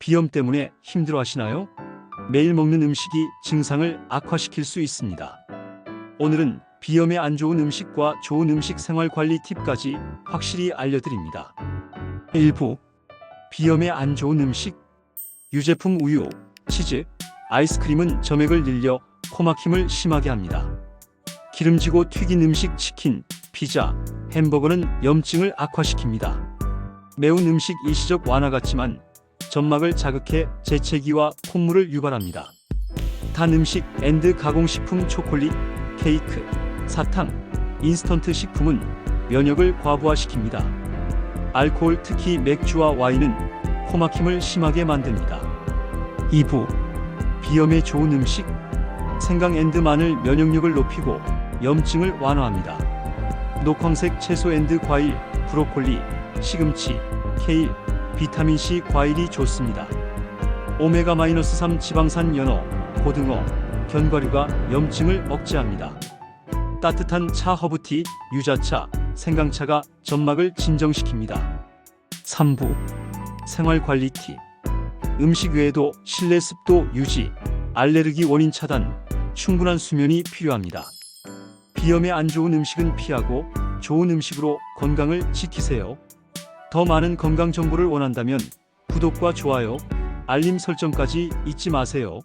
비염 때문에 힘들어 하시나요? 매일 먹는 음식이 증상을 악화시킬 수 있습니다. 오늘은 비염에 안 좋은 음식과 좋은 음식 생활 관리 팁까지 확실히 알려드립니다. 1부 비염에 안 좋은 음식 유제품 우유, 치즈, 아이스크림은 점액을 늘려 코막힘을 심하게 합니다. 기름지고 튀긴 음식 치킨, 피자, 햄버거는 염증을 악화시킵니다. 매운 음식 일시적 완화 같지만 점막을 자극해 재채기와 콧물을 유발합니다. 단 음식, 앤드 가공식품, 초콜릿, 케이크, 사탕, 인스턴트 식품은 면역을 과부하시킵니다. 알코올, 특히 맥주와 와인은 코막힘을 심하게 만듭니다. 2부 비염에 좋은 음식 생강 앤드 마늘 면역력을 높이고 염증을 완화합니다. 녹황색 채소 앤드 과일, 브로콜리, 시금치, 케일, 비타민 C 과일이 좋습니다. 오메가-3 지방산 연어, 고등어, 견과류가 염증을 억제합니다. 따뜻한 차 허브티, 유자차, 생강차가 점막을 진정시킵니다. 3부 생활 관리 팁 음식 외에도 실내 습도 유지, 알레르기 원인 차단, 충분한 수면이 필요합니다. 비염에 안 좋은 음식은 피하고 좋은 음식으로 건강을 지키세요. 더 많은 건강 정보를 원한다면 구독과 좋아요, 알림 설정까지 잊지 마세요.